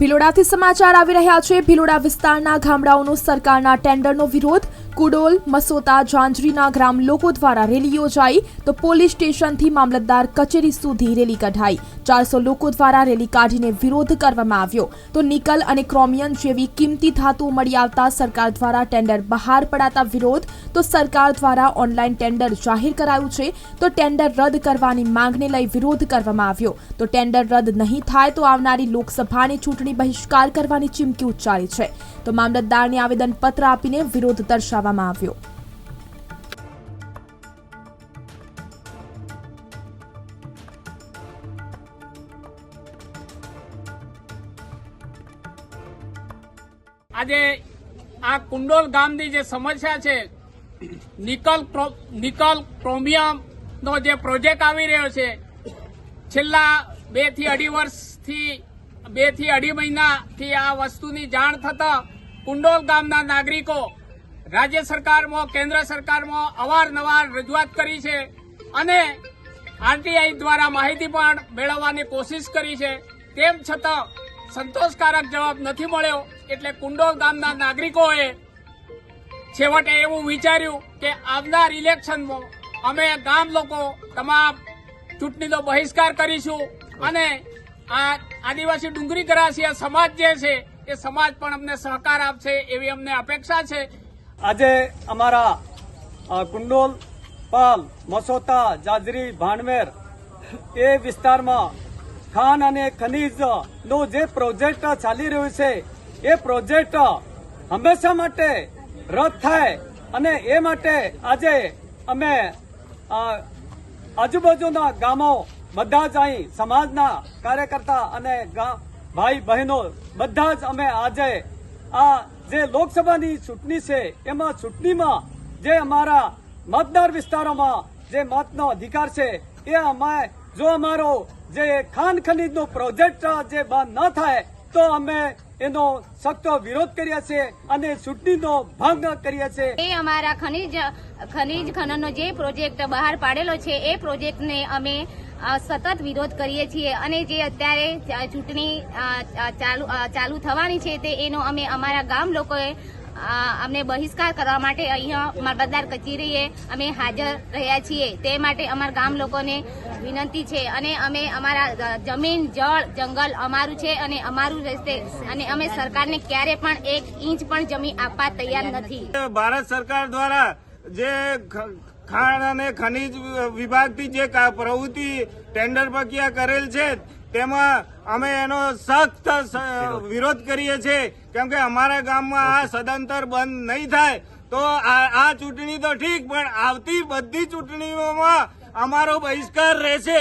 ભિલોડાથી સમાચાર આવી રહ્યા છે. ભિલોડા વિસ્તારના ગામડાઓનો સરકારના ટેન્ડરનો વિરોધ. કુડોલ મસોતા ઝાંઝરીના ગ્રામ લોકો દ્વારા રેલી યોજાઈ. તો પોલીસ સ્ટેશનથી મામલતદાર કચેરી સુધી રેલી કઢાઈ. ચારસો લોકો દ્વારા રેલી કાઢીને વિરોધ કરવામાં આવ્યો. તો નિકલ અને ક્રોમિયન જેવી કિંમતી ધાતુઓ મળી આવતા સરકાર દ્વારા ટેન્ડર બહાર પડાતા વિરોધ. તો સરકાર દ્વારા ઓનલાઈન ટેન્ડર જાહેર કરાયું છે, તો ટેન્ડર રદ કરવાની માંગને લઈ વિરોધ કરવામાં આવ્યો. તો ટેન્ડર રદ નહીં થાય તો આવનારી લોકસભાની ચૂંટણી બહિષ્કાર કરવાની ચીમકી ઉચ્ચારી છે. તો મામલતદારને આવેદનપત્ર આપીને વિરોધ દર્શાવવામાં આવ્યો. આજે આ કુંડોલ ગામની જે સમસ્યા છે નિકલ નિકલ ક્રોમિયમ નો જે પ્રોજેક્ટ આવી રહ્યો છે, છેલ્લા બેથી અઢી વર્ષથી, બેથી અઢી મહિનાથી આ વસ્તુની જાણ થતા કુંડોલ ગામના નાગરિકો રાજ્ય સરકારમાં, કેન્દ્ર સરકારમાં અવારનવાર રજૂઆત કરી છે અને આરટીઆઈ દ્વારા માહિતી પણ મેળવવાની કોશિશ કરી છે. તેમ છતાં સંતોષકારક જવાબ નથી મળ્યો એટલે કુંડોલ ગામના નાગરિકોએ છેવટે એવું વિચાર્યું કે આવનાર ઇલેક્શનમાં અમે ગામ લોકો તમામ ચૂંટણીનો બહિષ્કાર કરીશું અને આ આદિવાસી ડુંગરી ગરાસિયા સમાજ જે છે, એ સમાજ પણ અમને સહકાર આપશે એવી અમને અપેક્ષા છે. આજે અમારા કુંડોલ, પાલ, મસોતા, જાજરી, ભાણવેર એ વિસ્તારમાં ખાન અને ખનીજ નો જે પ્રોજેક્ટ ચાલી રહ્યો છે, એ પ્રોજેક્ટ હંમેશા માટે રદ થાય. અને એ માટે આજે અમે આજુબાજુના ગામો બધા જ અહીં સમાજના કાર્યકર્તા અને ભાઈ બહેનો બધા જ અમે આજે આ જે લોકસભાની ચૂંટણી છે, એમાં ચૂંટણીમાં જે અમારા મતદાર વિસ્તારોમાં જે મતનો અધિકાર છે, એ અમે, જો અમારો જે ખાન ખનીજનો પ્રોજેક્ટ જે બંધ ન થાય તો અમે એનો સખતો વિરોધ કરીએ છીએ અને ચૂંટણીનો ભંગ કરીએ છીએ એ અમારા ખનીજ ખનીજ ખનનનો જે પ્રોજેક્ટ બહાર પાડેલો છે, એ પ્રોજેક્ટને અમે સતત વિરોધ કરીએ છીએ અને જે અત્યારે ચૂંટણી ચાલુ થવાની છે તે એનો અમે અમારા ગામ લોકોએ અમને બહિષ્કાર કરવા માટે અહીંયા મામલતદાર કચેરીએ અમે હાજર રહ્યા છીએ. તે માટે અમારા ગામ લોકોને વિનંતી છે અને અમે અમારા જમીન, જળ, જંગલ અમારું છે અને અમારું રહેશે. અને અમે સરકારને ક્યારે પણ એક ઇંચ પણ જમીન આપવા તૈયાર નથી. ભારત સરકાર દ્વારા જે ખાણ અને ખનીજ વિભાગથી જે પ્રવૃત્તિ ટેન્ડર પ્રક્રિયા કરેલ છે તેમાં અમે એનો સખ્ત વિરોધ. કરીએ છીએ. કેમ કે અમારા ગામમાં આ સદંતર બંધ નહીં થાય તો આ આ ચૂંટણી તો ઠીક પણ આવતી બધી ચૂંટણીઓમાં અમારો બહિષ્કાર રહેશે.